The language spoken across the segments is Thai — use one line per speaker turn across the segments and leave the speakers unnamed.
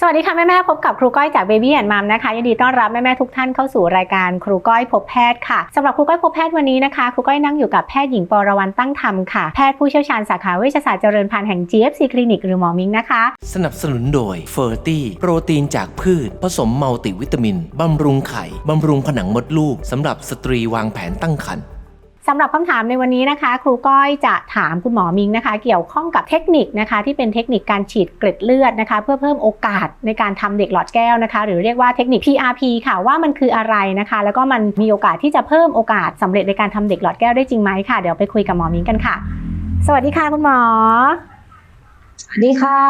สวัสดีค่ะแม่แม่พบกับครูก้อยจาก Baby and Mom นะคะยินดีต้อนรับแม่แม่ทุกท่านเข้าสู่รายการครูก้อยพบแพทย์ค่ะสำหรับครูก้อยพบแพทย์วันนี้นะคะครูก้อยนั่งอยู่กับแพทย์หญิงปรวรรณตั้งธรรมค่ะแพทย์ผู้เชี่ยวชาญสาขาเวชศาสตร์เจริญพันธุ์แห่ง GFC คลินิกหรือหมอมิงนะคะ
สนับสนุนโดยเฟอร์ตี้โปรตีนจากพืช ผสมมัลติวิตามินบำรุงไข่บำรุงผนังมดลูกสำหรับสตรีวางแผนตั้งครรภ์
สำหรับคำถามในวันนี้นะคะ ครูก้อยจะถามคุณหมอมิงนะคะ เกี่ยวข้องกับเทคนิคนะคะ ที่เป็นเทคนิคการฉีดเกล็ดเลือดนะคะ เพื่อเพิ่มโอกาสในการทำเด็กหลอดแก้วนะคะ หรือเรียกว่าเทคนิค PRP ค่ะว่ามันคืออะไรนะคะ แล้วก็มันมีโอกาสที่จะเพิ่มโอกาสสำเร็จในการทำเด็กหลอดแก้วได้จริงไหมค่ะเดี๋ยวไปคุยกับหมอมิงกันค่ะ สวัสดีค่ะคุณหมอ
สวัสดีค่ะ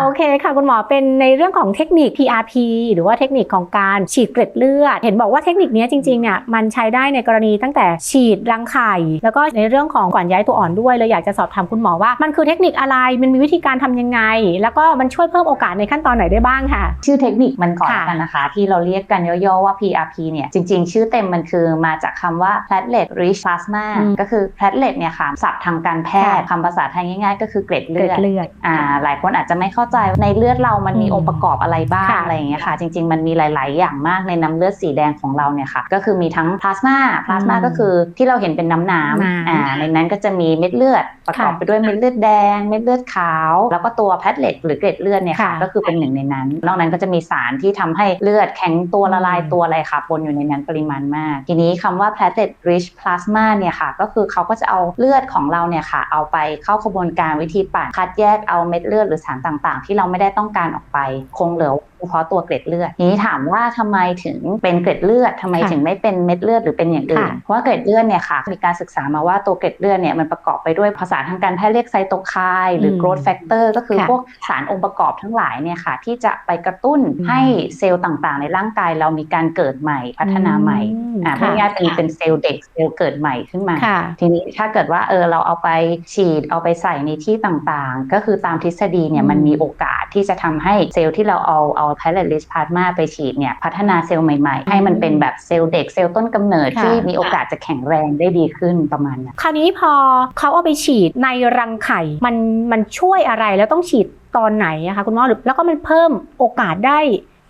โอเคค่ะ คุณหมอเป็นในเรื่องของเทคนิค PRP หรือว่าเทคนิคของการฉีดเกล็ดเลือด เห็นบอกว่าเทคนิคนี้จริงๆเนี่ยมันใช้ได้ในกรณีตั้งแต่ฉีดรังไข่ แล้วก็ในเรื่องของก่อนย้ายตัวอ่อนด้วยเลยอยากจะสอบถามคุณหมอว่า มันคือเทคนิคอะไรมันมีวิธีการทำยังไง แล้วก็มันช่วยเพิ่มโอกาสในขั้นตอนไหนได้บ้างค่ะ
ชื่อเทคนิคมันก่อน
ค่ะ
กันนะคะ ที่เราเรียกกันย่อๆว่า PRP เนี่ยจริง ๆ ชื่อเต็มมันคือมาจากคำว่า platelet rich plasma
อืม
ก็คือ platelet เนี่ยค่ะศัพท์ทางการแพทย์คำภาษาไทยง่ายๆ ก็คือเกล็ด
เก
เลื
ล็
อ
ด
ด
เลือด
อ่าหลายคนอาจจะไม่เข้าใจในเลือดเรามันมี
อืม
องค์ประกอบอะไรบ้าง
ค่ะ
อะไรอย่างเงี้ยค่ะ จริง ๆ มันมีหลาย ๆ อย่างมากในน้ำเลือดสีแดงของเราเนี่ยค่ะ ก็คือมีทั้งพลาสมาพลาสมา
อืม
ก็คือที่เราเห็นเป็นน้ำน้
น้ำำ
อ่าในนั้นก็จะมีเม็ดเลือดประกอบ
ค่ะ
ไปด้วยเม็ดเลือดแดง เม็ดเลือดขาว แล้วก็ตัวแพทเลตหรือเกล็ดเลือดเนี่ยค่ะ
ค่ะ
ก็คือเป็นหนึ่งในนั้น นอกนั้นก็จะมีสารที่ทำให้เลือดแข็งตัวละลายตัวอะไรค่ะปนอยู่ในนั้นปริมาณมาก ทีนี้คำว่า platelet rich plasma เนี่ยค่ะก็คือเขาก็จะเอาเลือดของเราเนี่ยค่ะ เอาไปเข้ากระบวนการวิธีปั่นคัดแยกเอาเม็ดเลือดหรือสารต่าง ๆ ที่เราไม่ได้ต้องการออกไป คงเหลือ ฉพาะตัวเกล็ดเลือดทีนี้ถามว่าทำไมถึงเป็นเกล็ดเลือดทำไม
ค่ะ
ถึงไม่เป็นเม็ดเลือดหรือเป็นอย่างอื่น
ค่ะ
เพราะว่าเกล็ดเลือดเนี่ยค่ะมีการศึกษามาว่าตัวเกล็ดเลือดเนี่ยมันประกอบไปด้วยภาษาทางการแพทย์เรียกไซโตไคน์หรือ
ม
growth factor ก็คือ
ค่ะ
พวกสารองค์ประกอบทั้งหลายเนี่ยค่ะที่จะไปกระตุ้น
อืม
ให้เซลล์ต่างๆ ในร่างกายเรามีการเกิดใหม่พัฒนาใหม่
อืม
อ่า
ค่ะ
พูดง่ายๆเป็นเป็นเซลล์เด็กเซลล์เกิดใหม่ขึ้นมา
ค่ะ
ทีนี้ถ้าเกิดว่าเออเราเอาไปฉีดเอาไปใส่ในที่ต่างๆ ก็คือตามทฤษฎีเนี่
อื
ย
ม
มันมีโอกาสที่จะทำให้เซลล์ที่เราเอาเอา platelet rich plasma ไปฉีดเนี่ยพัฒนาเซลล์ใหม่ๆ ให้มันเป็นแบบเซลล์เด็กเซลล์ต้นกำเนิด
ค่ะ
ที่มีโอกาสจะแข็งแรงได้ดีขึ้นประมาณนั้น
คราวนี้พอเขาเอาไปฉีดในรังไข่มันมันช่วยอะไรแล้วต้องฉีดตอนไหนอะคะคุณหมอหรือแล้วก็มันเพิ่มโอกาสได้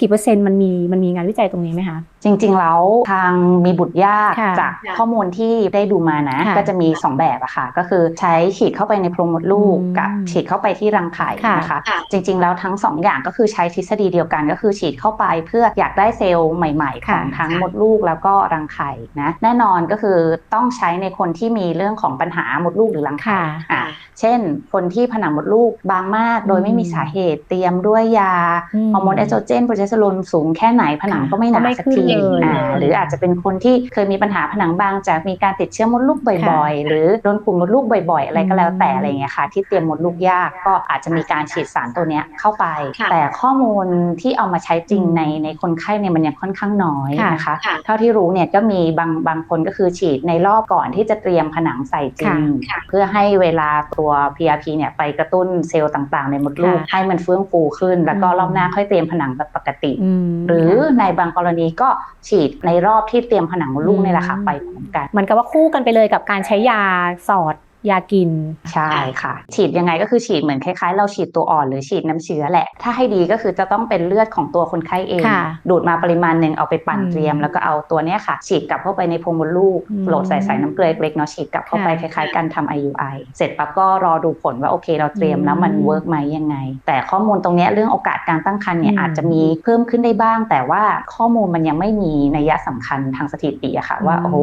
กี่เปอร์เซ็นต์มันมีมันมีงานวิจัยตรงนี้ไหมคะ
จริงๆแล้วทางมีบุตรยาก
ค่ะ
จากข้อมูลที่ได้ดูมานะ
ค่ะ
ก็จะมี 2 แบบอะค่ะ ก็คือใช้ฉีดเข้าไปในโพรงมดลูก
อืม
กับฉีดเข้าไปที่รังไข่
ค่ะ
นะคะจริงๆแล้วทั้ง 2 อย่างก็คือใช้ทฤษฎีเดียวกัน ก็คือฉีดเข้าไปเพื่ออยากได้เซลล์ใหม่ๆของ
ค่ะ
ทั้งมดลูกแล้วก็รังไข่นะแน่นอนก็คือต้องใช้ในคนที่มีเรื่องของปัญหามดลูกหรือรังไข่
ค่ะ
อะเช่น คนที่ผนังมดลูกบางมาก โดยไม่มีสาเหตุเตรียมด้วยยา
อืม
ฮอร์โมนเอสโตรเจนโปรเจสเตอโรนสูงแค่ไหนผนังก็ไม่หนา
ก็ไม่
สัก
ขึ้น
ที
เลย
อ่าหรืออาจจะเป็นคนที่เคยมีปัญหาผนังบางจากมีการติดเชื้อมดลูกบ่อยๆ หรือโดนกลุ่มมดลูกบ่อยๆ อะไรก็แล้วแต่
อืม
อะไรเงี้ยค่ะที่เตรียมมดลูกยากก็อาจจะมีการฉีดสารตัวเนี้ยเข้าไป
ค่ะ
แต่ข้อมูลที่เอามาใช้จริง
อืม
ในในคนไข้เนี่ยมันยังค่อนข้างน้อย
ค่ะ
นะคะ
ค่ะ
เท่าที่รู้เนี่ยก็มีบางบางคนก็คือฉีดในรอบก่อนที่จะเตรียมผนังใส่จริง
ค่ะ
เพื่อให้เวลาตัว PRP เนี่ยไปกระตุ้นเซลล์ต่างๆ ในมดลูก
ค่ะ
ให้มันเฟื่องฟูขึ้น แล้วก็
อืม
รอบหน้าค่อยเตรียมผนังแบบปกติ
ม
หรือในบางกรณีก็ฉีดในรอบที่เตรียมผนังมดลูก
อืม
นี่แหละค่ะไปพร้อมกัน
เหมือนกับว่าคู่กันไปเลยกับการใช้ยาสอด ยากิน
ใช่ค่ะ ฉีดยังไงก็คือฉีดเหมือนคล้ายๆ เราฉีดตัวอ่อนหรือฉีดน้ำเชื้อแหละ ถ้าให้ดีก็คือจะต้องเป็นเลือดของตัวคนไข้เอง
ค่ะ
ดูดมาปริมาณหนึ่งเอาไปปั่น
อืม
เตรียม แล้วก็เอาตัวเนี้ยค่ะ ฉีดกลับเข้าไปในโพรงมดลูก
อืม
โหลดใส่ใส่น้ำเกลือเล็กๆเนาะฉีดกลับเข้าไปค
ค่ะ
ล้ายๆ กันทำ IUI เสร็จปั๊บก็รอดูผลว่าโอเคเราเตรียมแล้วมัน
อืม
เวิร์กไหมยังไง แต่ข้อมูลตรงเนี้ยเรื่องโอกาสการตั้งครรภ์เนี่ย
อืม
อาจจะมีเพิ่มขึ้นได้บ้าง แต่ว่าข้อมูลมันยังไม่มีนัยสำคัญทางสถิติอะค่ะว่าโอ้โห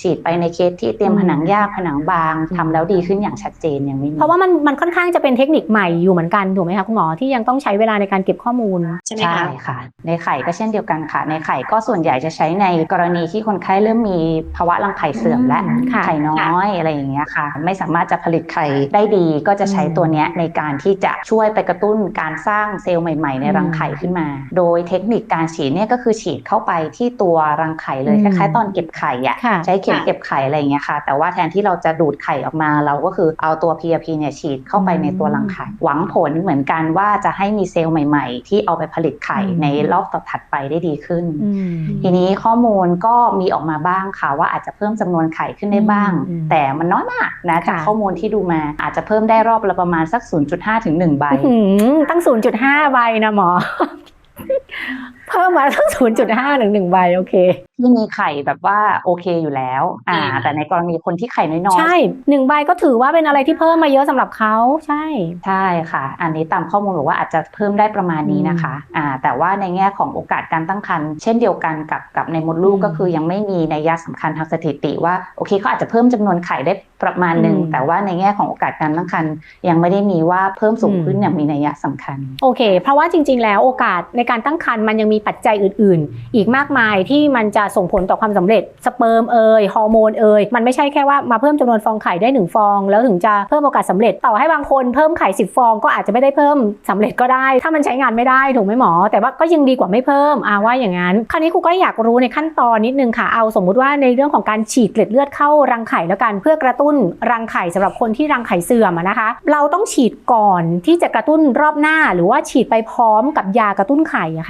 ฉีดไปในเคสที่เตรียม
อืม
ผนังยากผนังบางทำแล้วแล้วดีขึ้นอย่างชัดเจนยังไม่มี
เพราะว่ามันมันค่อนข้างจะเป็นเทคนิคใหม่อยู่เหมือนกันถูกไหมคะคุณหมอที่ยังต้องใช้เวลาในการเก็บข้อมูล
ใช่ไหม
ใช่
คะ
ค่ะ ในไข่ก็เช่นเดียวกันค่ะ ในไข่ก็ส่วนใหญ่จะใช้ในกรณีที่คนไข้เริ่มมีภาวะรังไข่เสื่อมและ
อืมค่ะ
ไข่น้อยอะไรอย่างเงี้ยค่ะ ไม่สามารถจะผลิตไข่ได้ดีก็จะใช้ตัวเนี้ยในการที่จะช่วยไปกระตุ้นการสร้างเซลล์ใหม่ ๆ ในรังไข่ขึ้นมา โดยเทคนิคการฉีดเนี่ยก็คือฉีดเข้าไปที่ตัวรังไข่เลย
อื
ค
ม
ล้ายๆตอนเก็บไข่อะ
ค่ะ
ใช้เข็มเก็บไข่อะไรอย่างเงี้ยค่ะ แต่ว่าแทนที่เราจะดูดไข่ออกมาเราก็คือเอาตัว PRP เนี่ยฉีดเข้าไปในตัวรังไข่หวังผลเหมือนกันว่าจะให้มีเซลล์ใหม่ๆ ที่เอาไปผลิตไข่
อืม
ในรอบต่อถัดไปได้ดีขึ้น
อืม
ทีนี้ข้อมูลก็มีออกมาบ้างค่ะว่าอาจจะเพิ่มจำนวนไข่ขึ้นได้บ้าง
อืม
แต่มันน้อยมากนะจาก
ค่ะ
ข้อมูลที่ดูมาอาจจะเพิ่มได้รอบละประมาณสัก 0.5 ถึง1ใบ
อื้อหือตั้ง 0.5 ใบนะหมอ เพิ่มมาตั้ง0.5ถึง1ใบโอเค
ที่มีไข่แบบว่าโอเคอยู่แล้ว อ่า
อืม
แต่ในกรณีคนที่ไข่น้อยๆ
ใช่หนึ่งใบก็ถือว่าเป็นอะไรที่เพิ่มมาเยอะสำหรับเขาใช่
ใช่ค่ะ อันนี้ตามข้อมูลบอกว่าอาจจะเพิ่มได้ประมาณนี้นะคะ อ่า แต่ว่าในแง่ของโอกาสการตั้งครรภ์เช่นเดียวกันกับกับในมดลูก
อืม
ก็คือยังไม่มีนัยยะสำคัญทางสถิติว่าโอเคเขาอาจจะเพิ่มจำนวนไข่ได้ประมาณหนึ่ง
อืม
แต่ว่าในแง่ของโอกาสการตั้งครรภ์ยังไม่ได้มีว่าเพิ่มสูงขึ้น
อืม
อย่างมีนัยยะสำคัญ
โอเค เพราะว่าจริง ๆ แล้วโอกาสในการตั้งครรภ์มันยังมีปัจจัยอื่น ๆ อีกมากมายที่มันจะส่งผลต่อความสำเร็จสเปิร์มเอยฮอร์โมนเอยมันไม่ใช่แค่ว่ามาเพิ่มจำนวนฟองไข่ได้หนึ่งฟอง แล้วถึงจะเพิ่มโอกาสสำเร็จต่อให้บางคนเพิ่มไข่สิบฟอง ก็อาจจะไม่ได้เพิ่มสำเร็จก็ได้ ถ้ามันใช้งานไม่ได้ถูกไหมหมอ แต่ว่าก็ยังดีกว่าไม่เพิ่มอาว่าอย่างนั้น คราวนี้ครูก็อยากรู้ในขั้นตอนนิดนึงค่ะเอาสมมุติว่าในเรื่องของการฉีดเกล็ดเลือดเข้ารังไข่แล้วกันเพื่อกระตุ้นรังไข่สำหรับคนที่รังไข่เสื่อมนะคะ เราต้องฉีดก่อนที่จะกระตุ้นรอบหน้าหรือว่าฉีดไปพร้อมกับยากระตุ้นไข่อะคะ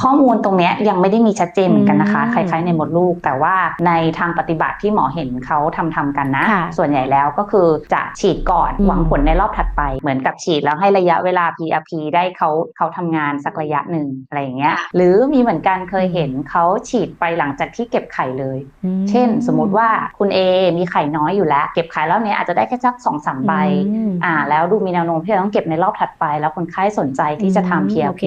ข้อมูลตรงเนี้ยยังไม่ได้มีชัดเจนเหมือนกันนะคะ
อืม
คล้ายๆ ในมดลูก แต่ว่าในทางปฏิบัติที่หมอเห็นเขาทำทำกันนะ
ค่ะ
ส่วนใหญ่แล้วก็คือจะฉีดก่อน
อืม
หวังผลในรอบถัดไป เหมือนกับฉีดแล้วให้ระยะเวลา PRP ได้เขาเขาทำงานสักระยะหนึ่งอะไรอย่างเงี้ย
ค่ะ
หรือมีเหมือนกันเคยเห็นเขาฉีดไปหลังจากที่เก็บไข่เลย เช่น สมมุติว่าคุณ A มีไข่น้อยอยู่แล้ว เก็บไข่แล้วเนี้ยอาจจะได้แค่สักสองสามใบ
อืม
อ่าแล้วดูมีแนวโน้มที่จะต้องเก็บในรอบถัดไป แล้วคนไข้สนใจที่จะทำ
อืม
PRP
โอเค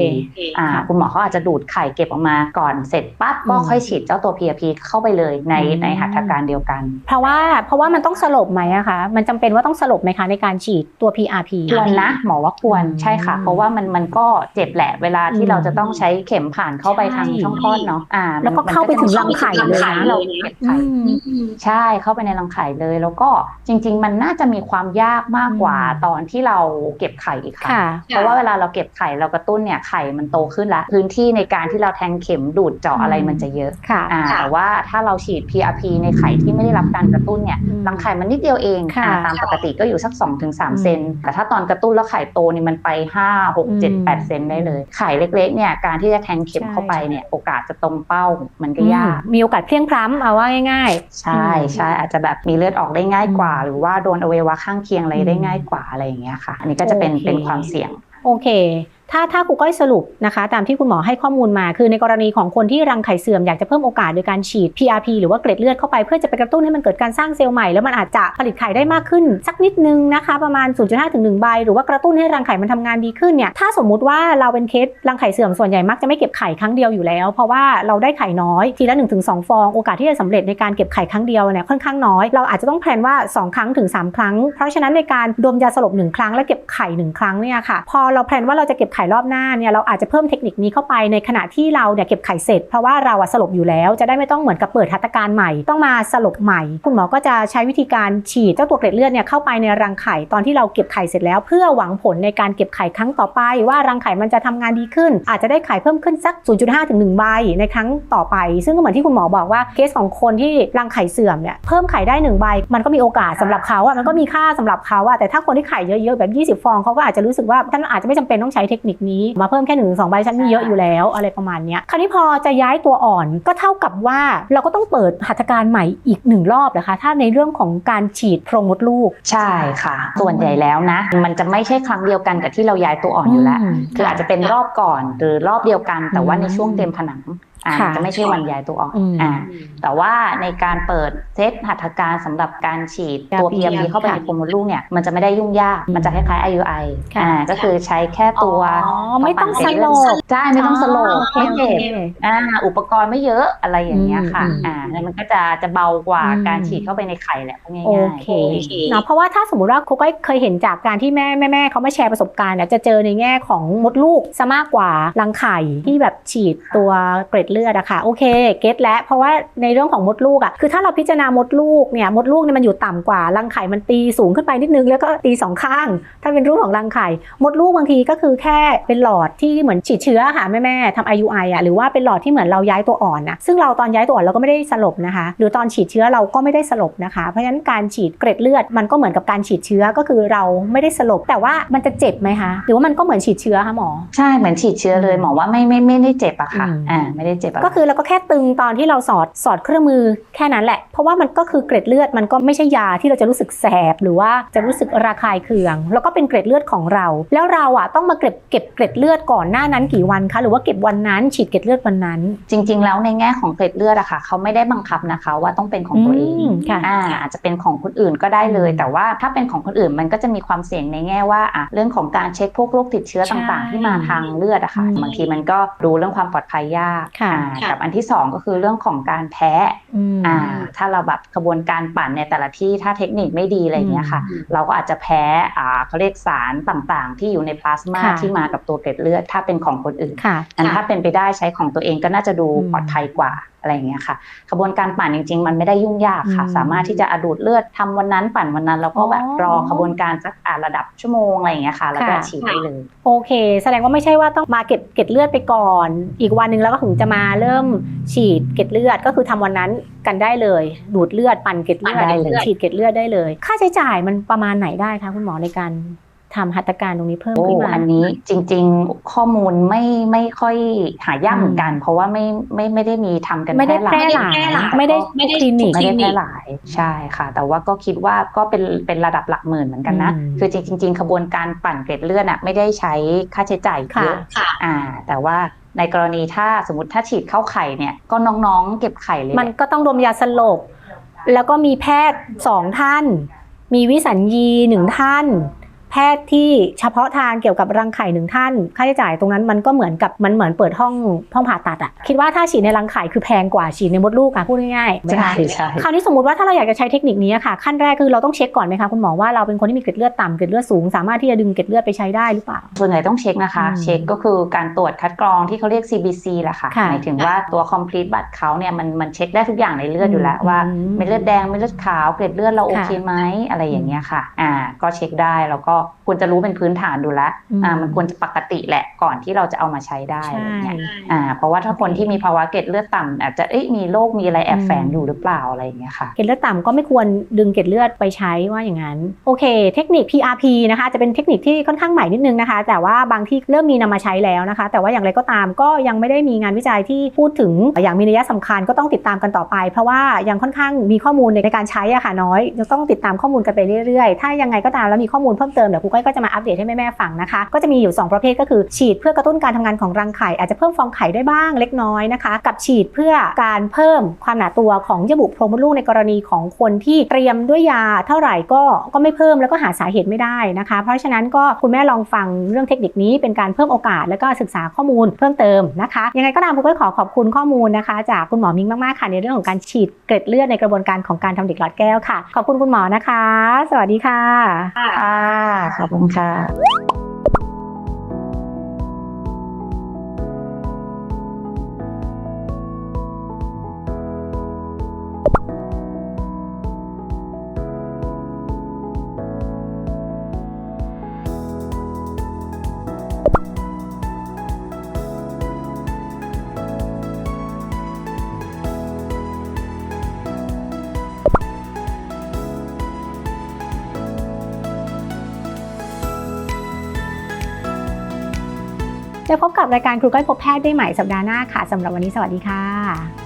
อ่า
ค่ะ
คุณหมอเขาอาจจะดูดไข่เก็บออกมาก่อนเสร็จปั๊บก็
อืม
ค่อยฉีดเจ้าตัว PRP เข้าไปเลยใน
อืม
ในหัตถการเดียวกัน
เพราะว่าเพราะว่ามันต้องสลบไหมอะคะมันจำเป็นว่าต้องสลบไหมคะในการฉีดตัว PRP
ควรนะหมอว่าควร
อืม
ใช่ค่ะ เพราะว่ามันมันก็เจ็บแหละเวลาที่
อืม
เราจะต้องใช้เข็มผ่านเข้าไปทาง
ใช่
ช่องคลอดเนาะอ่า
แล้วก็
มัน
เข้าไปถึงรังไข่
จะมี
เลยนะ
ที่เราเก็บไข่
อืม
อืม
ใช่เข้าไปในรังไข่เลย แล้วก็จริง ๆ มันน่าจะมีความยากมากกว่า
อืม
ตอนที่เราเก็บไข่อีกค่ะ
ค่ะ
เพราะว่าเวลาเราเก็บไข่เรากระตุ้นเนี่ยไข่มันโตขึ้นแล้วพื้นที่ในการที่เราแทงเข็มดูดเจาะอะไร
อืม
มันจะเยอะ
ค่ะ
อ่า
ค่ะ
แต่ว่าถ้าเราฉีด PRP ในไข่ที่ไม่ได้รับการกระตุ้นเนี่ย
อืม
รังไข่มันนิดเดียวเอง
ค่ะ
อ่าตามปกติก็อยู่สัก 2-3
อืม
เซน แต่ถ้าตอนกระตุ้นแล้วไข่โตเนี่ยมันไป 5 6 7 8 เซนได้เลย ไข่เล็กๆเนี่ยการที่จะแทงเข็ม
ใช่
เข้าไปเนี่ยโอกาสจะตรงเป้ามันก็ยาก
อืมมีโอกาสเพลียงพล้ำเอาว่าง่าย
ใช่ใช่อาจจะแบบมีเลือดออกได้ง่ายกว่า หรือว่าโดนอวัยวะข้างเคียงอะไรได้ง่ายกว่าอะไรอย่างเงี้ยค่ะ อันนี้ก็จะเป็น
โอเค
เป็นความเสี่ยง
ๆโอเค ถ้าถ้าครูก้อยสรุปนะคะตามที่คุณหมอให้ข้อมูลมา คือในกรณีของคนที่รังไข่เสื่อมอยากจะเพิ่มโอกาสโดยการฉีด PRP หรือว่าเกล็ดเลือดเข้าไปเพื่อจะไปกระตุ้นให้มันเกิดการสร้างเซลล์ใหม่แล้วมันอาจจะผลิตไข่ได้มากขึ้น สักนิดนึงนะคะประมาณ 0.5ถึง1ใบหรือว่ากระตุ้นให้รังไข่มันทำงานดีขึ้นเนี่ยถ้าสมมุติว่าเราเป็นเคสรังไข่เสื่อมส่วนใหญ่มักจะไม่เก็บไข่ครั้งเดียวอยู่แล้ว เพราะว่าเราได้ไข่น้อยทีละ1-2 ฟอง โอกาสที่จะสำเร็จในการเก็บไข่ครั้งเดียวเนี่ยค่อนข้างน้อย เราอาจจะต้องแพลนว่า 2 ครั้งถึง 3 ครั้ง เพราะฉะนั้นในการดมยาสลบ1ครั้งและเก็บไข่1ครั้งเนี่ยค่ะพอเราแพลนว่าเราจะเก็บไข่รอบหน้าเนี่ยเราอาจจะเพิ่มเทคนิคนี้เข้าไปในขณะที่เราเนี่ยเก็บไข่เสร็จ เพราะว่าเราอะสลบอยู่แล้ว จะได้ไม่ต้องเหมือนกับเปิดหัตถการใหม่ ต้องมาสลบใหม่ คุณหมอก็จะใช้วิธีการฉีดเจ้าตัวเกล็ดเลือดเนี่ยเข้าไปในรังไข่ตอนที่เราเก็บไข่เสร็จแล้ว เพื่อหวังผลในการเก็บไข่ครั้งต่อไป ว่ารังไข่มันจะทำงานดีขึ้น อาจจะได้ไข่เพิ่มขึ้นสัก 0.5ถึง1ใบในครั้งต่อไป ซึ่งก็เหมือนที่คุณหมอบอกว่าเคสของคนที่รังไข่เสื่อมเนี่ยเพิ่มไข่ได้หนึ่งใบมันก็มีโอกาสสำหรับเขาอะมันก็มีค่าสำหรับเขาอะแต่ถ้าคนที่ไข่เยอะๆแบบ 20 ฟองเขาก็อาจจะรู้สึกว่าท่านอาจจะไม่จำเป็นต้องใช้เทคนิคนี้มาเพิ่มแค่หนึ่งถึงสองใบฉันมีเยอะอยู่แล้วอะไรประมาณเนี้ยคราวนี้พอจะย้ายตัวอ่อนก็เท่ากับว่าเราก็ต้องเปิดหัตถการใหม่อีกหนึ่งรอบนะคะ ถ้าในเรื่องของการฉีดโพรงมดลูก
ใช่ค่ะ ส่วนใหญ่แล้วนะ มันจะไม่ใช่ครั้งเดียวกันกับที่เราย้ายตัวอ่อนอยู่แล้ว
อืม
คืออาจจะเป็นรอบก่อนหรือรอบเดียวกัน แต่ว่าในช่วงเต็มผนัง อ่า
ค่ะ
จะไม่ใช่วันย้ายตัวอ่อน
อืม
อ่า แต่ว่าในการเปิดเซตหัตถการสำหรับการฉีดตัว
PRP
PRP เข้าไปใน
ค่ะ
โพรงมดลูกเนี่ยมันจะไม่ได้ยุ่งยาก มันจะคล้ายๆ IUI
ค่ะ
อ่าก็คือใช้แค่ตัว
อ๋อไม่ต้องสลบ
ใช่ไม่ต้องสลบ
อ๋อ
ไม่
โอ
เจ็บ
ค
อ่าอุปกรณ์ไม่เยอะอะไรอย่างเงี้ยค่ะ
อืม
อ่าแล้วมันก็จะจะเบากว่า
อืม
การฉีดเข้าไปในไข่แหละพูดง่าย
โอ
ๆ
เคเนาะเพราะว่าถ้าสมมติว่าครูก็เคยเห็นจากการที่แม่แม่แม่เขามาแชร์ประสบการณ์เนี่ยจะเจอในแง่ของมดลูกซะมากกว่ารังไข่ที่แบบฉีดตัวเกร็ดเลือดอะค่ะโอเคเก็ตแล้วเพราะว่าในเรื่องของมดลูกอะคือถ้าเราพิจารณามดลูกเนี่ยมดลูกเนี่ยมันอยู่ต่ำกว่ารังไข่มันตีสูงขึ้นไปนิดนึง แล้วก็ตีสองข้าง ถ้าเป็นรูปของรังไข่ มดลูกบางทีก็คือแค่เป็นหลอดที่เหมือนฉีดเชื้อค่ะแม่แม่ๆทำ IUI อะหรือว่าเป็นหลอดที่เหมือนเราย้ายตัวอ่อนนะซึ่งเราตอนย้ายตัวอ่อนเราก็ไม่ได้สลบนะคะ หรือตอนฉีดเชื้อเราก็ไม่ได้สลบนะคะ เพราะฉะนั้นการฉีดเกร็ดเลือดมันก็เหมือนกับการฉีดเชื้อก็คือเราไม่ได้สลบ แต่ว่ามันจะเจ็บไหมคะหรือว่ามันก็เหมือนฉีดเชื้อคะหมอ
ใช่เหมือนฉีดเชื้อเลยหมอว่าไม่ไม่ไม่ได้เจ็บอะค่ะ
อืม
อ่าไม่ได้เจ็บอะ
ก็คือเราก็แค่ตึงตอนที่เราสอดสอดเครื่องมือแค่นั้นแหละ เพราะว่ามันก็คือเกร็ดเลือดมันก็ไม่ใช่ยาที่เราจะรู้สึกแสบหรือว่าจะรู้สึกระคายเคือง แล้วก็เป็นเกร็ดเลือดของเรา แล้วเราอะต้องมาเก็บเก็บเกร็ดเลือดก่อนหน้านั้นกี่วันคะหรือว่าเก็บวันนั้นฉีดเกร็ดเลือดวันนั้น
จริง ๆ แล้วในแง่ของเกล็ดเลือดอะค่ะเขาไม่ได้บังคับนะคะว่าต้องเป็นของตัวเอง
อืมค่ะ
อ่าอาจจะเป็นของคนอื่นก็ได้เลย
อืม
แต่ว่าถ้าเป็นของคนอื่นมันก็จะมีความเสี่ยงในแง่ว่าอะเรื่องของการเช็คพวกโรคติดเชื้อ
ใช่
ต่างๆ ที่มาทางเลือดอะค่ะ
อืม
บางทีมันก็ดูเรื่องความปลอดภัยยาก
ค่ะ
อ่ากับอันที่สองก็คือเรื่องของการแพ้
อืม
อ่า ถ้าเราแบบกระบวนการปั่นในแต่ละที่ถ้าเทคนิคไม่ดีอะไรอย่างเงี้ยค่ะ เราก็อาจจะแพ้อ่าเขาเรียกสารต่างๆ ที่อยู่ในพลาสมา
ค่ะ
ที่มากับตัวเกล็ดเลือด ถ้าเป็นของคนอื่น
ค่ะ
อันถ้าเป็นไปได้ใช้ของตัวเองก็น่าจะดู
อืม
ปลอดภัยกว่า อะไรอย่างเงี้ยค่ะกระบวนการปั่นจริง ๆ มันไม่ได้ยุ่งยากค่ะ
อืม
สามารถที่จะอะดูดเลือดทำวันนั้นปั่นวันนั้น แล้วก็แบบ
อ๋อ
รอกระบวนการสักอ่าระดับชั่วโมงอะไรอย่างเงี้ยค่ะ แล้วก็
ค่ะ
ฉีดได้เลย
โอเค แสดงว่าไม่ใช่ว่าต้องมาเก็บเกล็ดเลือดไปก่อน อีกวันหนึ่งแล้วก็ถึงจะมาเริ่มฉีดเกล็ดเลือดก็คือทำวันนั้นกันได้เลย ดูดเลือดปั่นเกล็ดเลือด
ได้เลย
ฉีดเกล็ดเลือดได้เลย ค่าใช้จ่ายมันประมาณไหนได้คะคุณหมอในการ ทำหัตถการตรงนี้เพิ่ม
โอ้
ขึ้นมา
อันนี้จริง ๆ ข้อมูลไม่ไม่ค่อยหายากเหมือนกัน เพราะว่าไม่ไม่ไม่ได้มีทำกัน
ไม่ได้
แพร่หลาย
แพร่หลาย
ไม่
ไม่ได้
ได้
คลินิก
ไม่ได้แพร่หลายใช่ค่ะ แต่ว่าก็คิดว่าก็เป็นเป็นระดับหลักหมื่นเหมือนกันนะ
อืม
คือจริง ๆ ขบวนการปั่นเกล็ดเลือดอะไม่ได้ใช้ค่าใช้จ่ายเยอะ
ค่ะ
อ่า แต่ว่าในกรณีถ้าสมมติถ้าฉีดเข้าไข่เนี่ยก็น้องๆ เก็บไข่เลย
มันก็ต้องดมยาสลบ แล้วก็มีแพทย์สองท่าน มีวิสัญญีหนึ่งท่านแพทย์ที่เฉพาะทางเกี่ยวกับรังไข่หนึ่งท่าน ค่าใช้จ่ายตรงนั้นมันก็เหมือนกับมันเหมือนเปิดห้องห้องผ่าตัดอะคิดว่าถ้าฉีดในรังไข่คือแพงกว่าฉีดในมดลูกอะพูดง่ายๆ
ใช่ใช่
คราวนี้สมมติว่าถ้าเราอยากจะใช้เทคนิคนี้อะค่ะ ขั้นแรกคือเราต้องเช็คก่อนไหมคะคุณหมอว่าเราเป็นคนที่มีเกล็ดเลือดต่ำเกล็ดเลือดสูงสามารถที่จะดึงเกล็ดเลือดไปใช้ได้หรือเปล่า
ส่วนใหญ่ต้องเช็คนะคะ
อืม
เช็คก็คือการตรวจคัดกรองที่เขาเรียก CBC แหละค่ะ
ค่ะ
หมายถึงว่าตัว complete บัตรเขาเนี่ยมันมันเช็คได้ทุกอย่างในเลือดอยู่แล้ว
อืม
ว่า
อืม
เม็ดเลือดแดงเม็ดเลือดขาวเกล็ดเลือดเราโอ
ค่ะ
เคไหมอะไรอย่างเงี้ยค่ะอ่าก็เช็คได้แล้วก็ 해서 ควรจะรู้เป็นพื้นฐานดูแลว
อืม
อ่ามันควรจะปกติแหละก่อนที่เราจะเอามาใช้ได้อะไร
ใช่
เงี้ยอ่าเพราะว่าถ้าคนที่มีภาวะเกล็ดเลือดต่ำอาจจะเอ๊ะมีโรคมีอะไรแอบแฝง
อืม
อยู่หรือเปล่าอะไรอย่างเงี้ยค่ะ
เกล็ดเลือดต่ำก็ไม่ควรดึงเกล็ดเลือดไปใช้ว่าอย่างนั้น โอเค เทคนิค PRP นะคะจะเป็นเทคนิคที่ค่อนข้างใหม่นิดนึงนะคะ แต่ว่าบางที่เริ่มมีนำมาใช้แล้วนะคะ แต่ว่าอย่างไรก็ตามก็ยังไม่ได้มีงานวิจัยที่พูดถึงอย่างมีนัยสำคัญก็ต้องติดตามกันต่อไป เพราะว่ายังค่อนข้างมีข้อมูลในการใช้อะค่ะน้อยยังต้องติดตามข้อมูลกันไปเรื่อยๆ ถ้ายังไงก็ตามแล้วมีข้อมูลเพิ่มเติมเดี๋ยวครูก้อยก็จะมาอัปเดตให้แม่ๆฟังนะคะ ก็จะมีอยู่ 2 ประเภทก็คือ ฉีดเพื่อกระตุ้นการทำงานของรังไข่อาจจะเพิ่มฟองไข่ได้บ้างเล็กน้อยนะคะ กับฉีดเพื่อการเพิ่มความหนาตัวของเยื่อบุโพรงมดลูกในกรณีของคนที่เตรียมด้วยยาเท่าไหร่ก็ก็ไม่เพิ่มแล้วก็หาสาเหตุไม่ได้นะคะ เพราะฉะนั้นก็คุณแม่ลองฟังเรื่องเทคนิคนี้เป็นการเพิ่มโอกาสแล้วก็ศึกษาข้อมูลเพิ่มเติมนะคะ ยังไงก็ตามครูก็ขอขอบคุณข้อมูลนะคะ จากคุณหมอมิงมากๆค่ะในเรื่องของการฉีดเกล็ดเลือดในกระบวนการของการทำเด็กหลอดแก้วค่ะ ขอบคุณคุณหมอนะคะ สวัสดีค่ะ
ค่ะขอบคุณค่ะ
จะพบกับรายการครูก้อยพบแพทย์ได้ใหม่สัปดาห์หน้าค่ะสำหรับวันนี้สวัสดีค่ะ